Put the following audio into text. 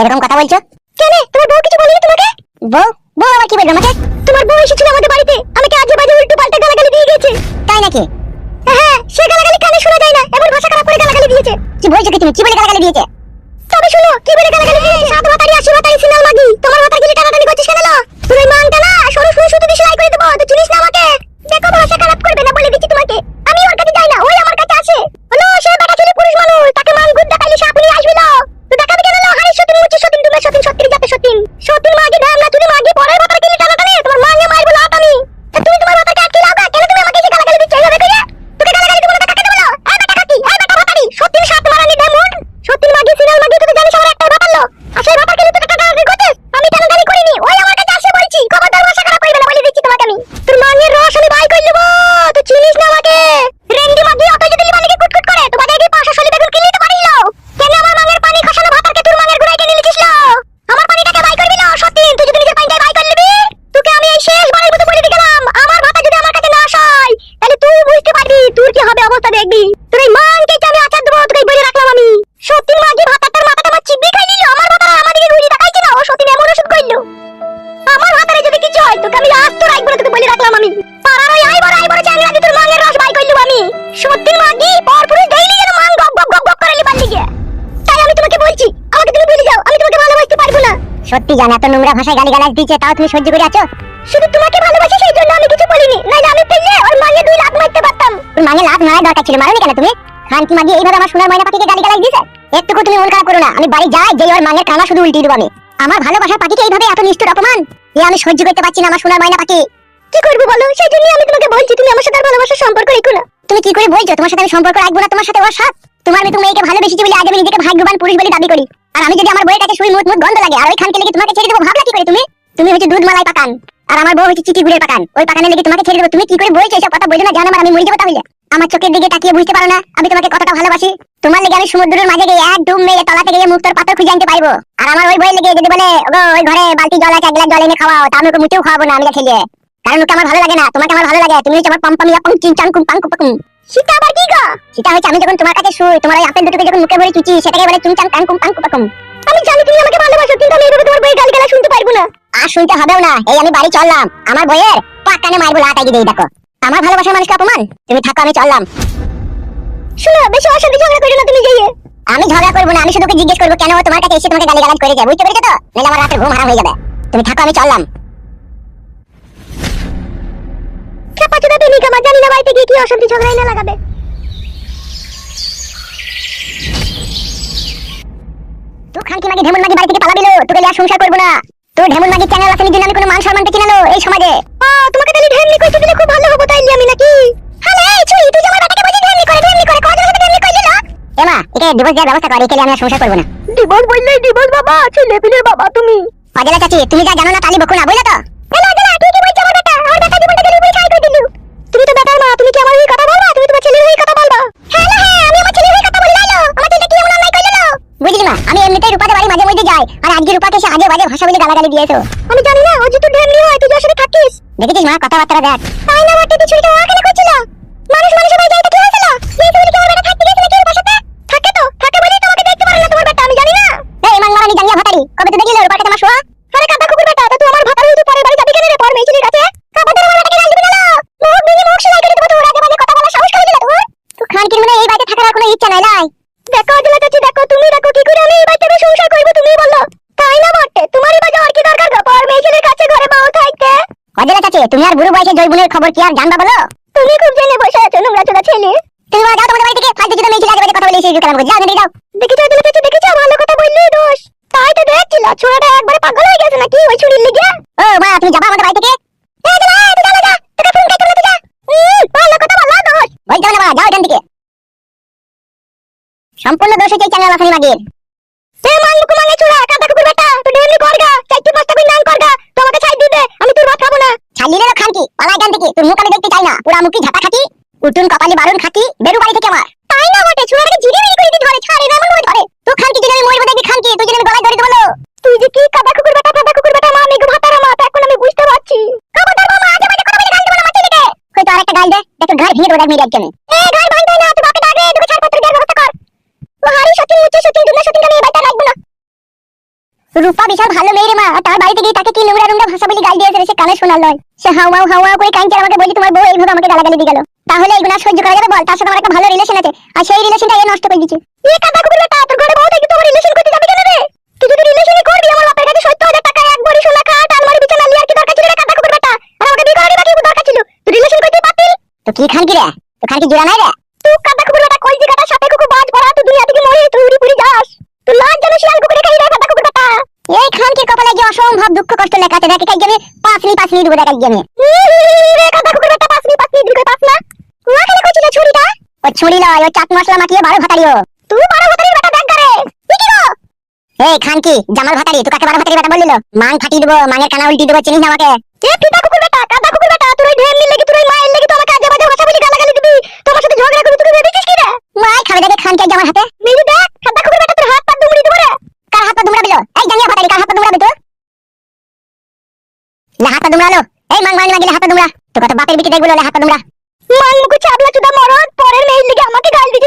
এরকম কথা বলছো? কেন? তোমার বউ কিছু বলেনি তোমাকে? বউ? বউ কি বলবে আমাকে? তোমার বউ এসেছিল আমাদের বাড়িতে। আমাকে আজে বাজে উল্টো দিয়ে গেছে। তাই নাকি? হ্যাঁ শোনা যায় না। এমন ভাষা খারাপ করে গালাগালি দিয়েছে। কি বলছো কি তুমি? কি বলে গালাগালি দিয়েছে? সত্যি জানা এত নোংরা ভাষায় গালি গালাজ দিচ্ছে তাও তুমি সহ্য করে আছো? শুধু তোমাকে ভালোবাসি সেই জন্য আমি কিছু বলিনি নাইলে আমি পেলে ওর মাঙ্গে দুই লাখ মারতে পারতাম। ওর মাঙ্গে লাখ মারার দরকার ছিল মারোনি কেন তুমি? খান কি মাগি এইভাবে আমার সোনার ময়না পাখিকে গালি গালাজ দিছে একটুকু তুমি মন খারাপ করো না আমি বাড়ি যাই যে ওর মাঙ্গের কানা শুধু উল্টিয়ে দেবো আমি। আমার ভালোবাসার পাখিকে এইভাবে এত নিষ্ঠুর অপমান? এ আমি সহ্য করতে পারছি না আমার সোনার ময়না পাখি। কি করব বলো? সেই জন্য আমি তোমাকে বলছি তুমি আমার সাথে আর ভালোবাসার সম্পর্ক রেখো না। তুমি কি করে বলছো? তোমার সাথে আমি সম্পর্ক রাখব না তোমার সাথে ওর সাথ? তোমার মতো মেয়েকে ভালোবেসেছি বলে আজ আমি নিজেকে ভাগ্যবান পুরুষ বলে দাবি করি। আর আমি যদি আমার বইয়ের কাছে শুই মুখ মুখ গন্ধ লাগে, আর ওই খানকে লেগে তোমাকে ছেড়ে দেবো, ভাবলা কি করে তুমি? তুমি হচ্ছে দুধ মালাই পাকান, আর আমার বউ হচ্ছে চিটি গুড়ের পাকান। ওই পাকানে লেগে তোমাকে ছেড়ে দেবো, তুমি কি করে বলছো এসব কথা বলছো না জানো আমার আমি মরে যাব তাহলে? আমার চোখের দিকে তাকিয়ে বুঝতে পারো না, আমি তোমাকে কতটা ভালোবাসি। তোমার লেগে আমি সমুদ্রের মাঝে গিয়ে এক ডুব মেরে তলাতে গিয়ে মুক্তর পাথর খুঁজে আনতে পারব। আর আমার ওই বইয়ের লেগে যদি বলে, ওগো, ওই ঘরে বালতি জল আছে, এক গ্লাস জল এনে খাওয়াও, তা আমি ওকে মুটেও খাওয়াবো না, আমি ঠেলিয়ে কারণ ওকে আমার ভালো লাগে না, তোমাকে আমার ভালো লাগে, তুমি হচ্ছে আমার পম্পমিয়া পং চিন চাং, কুম, পাং কুপাকুম আবার কি গো? সেটা হচ্ছে আমি যখন তোমার কাছে শুই, তোমার ওই আপেল দুটোকে যখন মুখে ভরে চুচি, সেটাকে বলে চুন চাং কাং কুম, পাং কুপাকুম আমি জানি তুমি আমাকে ভালোবাসো, কিন্তু আমি এইভাবে তোমার বইয়ের শুনতে পারব না। আর শুনতে হবেও না। এই আমি বাড়ি চললাম। আমার বইয়ের পাকানে মারবো লাটাই দিয়ে দেখো। আমার ভালোবাসার মানুষকে অপমান? তুমি থাকো, আমি চললাম। শুনো, বেশি অশান্তি ঝগড়া করো না তুমি যাইয়ে আমি ঝগড়া করব না, আমি শুধু জিজ্ঞেস করব, কেন তোমার কাছে এসে তোমাকে করে বুঝতে পেরেছ তো? নাহলে আমার রাতের ঘুম হারাম হয়ে যাবে। তুমি থাকো, আমি চললাম। কামা জানি না বাড়িতে গিয়ে কি অশান্তি ঝগড়াই না লাগাবে। তুই খানকি মাগি ঢেমন মাগি বাড়ি থেকে পালাবিলো তোকে লিয়া সংসার করব না। তোর ঢেমন মাগি চ্যানেল আছে জন্য আমি কোনো মান সম্মান না এই সমাজে। ও তোমাকে তাহলে ঢেমনি কইতে দিলে খুব ভালো হব তাইলে আমি নাকি? হ্যালো এই ছুই তুই আমার বাটাকে বলি ঢেমনি করে ঢেমনি করে ঢেমনি কইলি না এমা একে ডিভোর্স দেওয়ার ব্যবস্থা কর একে আমি আর সংসার করব না। ডিভোর্স বললেই ডিভোর্স বাবা ছেলে পিলের বাবা তুমি। অজলা চাচি তুমি যা জানো না তালি বকো না বুঝলে তো? তুই বেটা বেটা তুমি তো বেটার মা তুমি কি আমার হয়ে কথা বলবা? তুমি তোমার ছেলের হয়ে কথা বলবা? হ্যাঁ হ্যাঁ আমি আমার ছেলের হয়ে কথা বলি লাইলো আমার ছেলে কি এমন অন্যায় করল বুঝলি মা আমি এমনিতেই রূপাতে বাড়ি মাঝে মধ্যে যাই আর আজকে রূপাকে সে আজে বাজে ভাষা বলে গালাগালি দিয়েছ। আমি জানি না ও যে তুই ঢেমনি হয় তুই যার সাথে থাকিস। দেখেছিস মা কথাবার্তা দেখ। তাই না মাটি ছুরিটা ওখানে করছিল? ইচ্ছা নাই। লাই দেখো অজলা চাচি দেখো তুমি দেখো কি করে আমি এই বাড়িতে সংসার করব তুমি বলল তাই না বটে? তোমারই বাজে আর কি দরকার গো? পর মেয়েছিলির কাছে ঘরে বউ থাকতে। অজলা চাচি তুমি আর বুড়ো বয়সে জয়গুনের খবর কি আর জানবা বলো? তুমি খুব জেনে বসে আছো নোংরা চোদা ছেলে। তুমি যাও তোমাদের বাড়ি থেকে ফালতু যদি মেয়েছিলি আগে কথা বলে এসে কালাম যাও এখানে যাও। দেখেছ অজলা চাচি দেখেছ? ভালো কথা বললি দোষ। তাই তো দেখছিল ছোড়াটা একবারে পাগল হয়ে গেছে নাকি? ওই ছুরির লিগে। সম্পূর্ণ দোষে কে চ্যাংরা মাখানি মাগির। সে মাঙ্গু কুমাঙ্গে চুড়া কাটা কুকুর বেটা তুই এমনি করগা চাইতে পাঁচটা কই নাম করগা তোমাকে ছাই দিবে আমি তোর ভাত খাব না। ছাই রে খান কি পালাই গান দেখি তোর মুখ আমি দেখতে চাই না। পুরা মুখি ঝাঁটা খাটি উটুন কপালে বারুন খাটি বেরু বাড়ি থেকে আমার। তাই না বটে চুড়াটাকে জিরে বেরি করে দিতে ধরে ছাড়ে না মনে করে তো খান কি যদি আমি মরবো দেখবি খান কি তুই যদি আমি গলায় ধরে দেবো তুই যে কি কাটা কুকুর বেটা কাটা কুকুর বেটা মা আমি গো ভাতারা মা এখন আমি বুঝতে পারছি। কাঁদা মা আজ আমাকে কোনো গাল দেবো না মাটি দিকে কই তো আরেকটা গাল দে দেখো ঘর ভিড় দেবো দেখ মেরে একদমই। রূপা বিশাল ভালো মেয়ে রে মা। আর তার বাড়িতে গিয়ে তাকে কি নোংরা নোংরা ভাষা বলে গাল দিয়েছে সে কানে শোনার নয় সে হাওয়া হাওয়া করে কাঞ্চার আমাকে বলি তোমার বউ এইভাবে আমাকে গালাগালি দিয়ে গেল। তাহলে এইগুলো সহ্য করা যাবে বল? তার সাথে আমার একটা ভালো রিলেশন আছে। আর সেই রিলেশনটা এ নষ্ট করে দিচ্ছে এ কাদা কুকুর বেটা তোর ঘরে বউ দেখি তোমার রিলেশন করতে যাবে কেন রে? তুই যদি রিলেশনই করবি, আমার বাপের কাছে সত্তর হাজার টাকা এক ভরি সোনা খাট আলমারি, বিছানা লিয়ার কি দরকার ছিল রে কাদা কুকুর বেটা আর আমাকে বিয়ে করারই বাকি দরকার ছিল। তুই রিলেশন করতে পারতি? তো কি খান কি রে? তো খান কি জোড়া নাই রে? তুই কাদা কুকুর বেটা কই জায়গাটা সাপে কুকুর বাজ পড়া, তুই দুনিয়া থেকে মরে, তুই উড়ি পুরি যাস তুই লাজ জানো শিয়াল কুকুরে খাই রে কাদা কুকুর বেটা এই খানকে যে অসম্ভব দুঃখ কষ্ট লেখা আছে দেখে পাঁচনি দুটো পাঁচ না। ওখানে ছুরিটা? ও চাট মশলা ভাতারিও তুই বেটা দেখ গারে কি কি এই খান জামাল ভাতারি তুই কাকে ভাতারি বেটা ফাটিয়ে দেবো মানের কানা উল্টি দেবো কুকুর বেটা কুকুর বেটা কি লেগে তো আমাকে আজে দিবি। ভেবেছিস কি রে? মাই, খাবে দেখে খান কে জামার হাতে। মিলি দেখ কাদা কুকুর বেটা, তোর হাত পা দুমড়ি দেবো রে। হাত পা দুমড়া দিল এই, জানিয়া ভাতারি হাত পা দুমড়ালো এই মাং মাং মাগিলে হাত দুমড়া তো কত বাপের বিটি দেখগুলো হাত দুমড়া মাং মুকু চাবলা চুদা মরদ পরের মেয়ের লিগে আমাকে গাল দিতে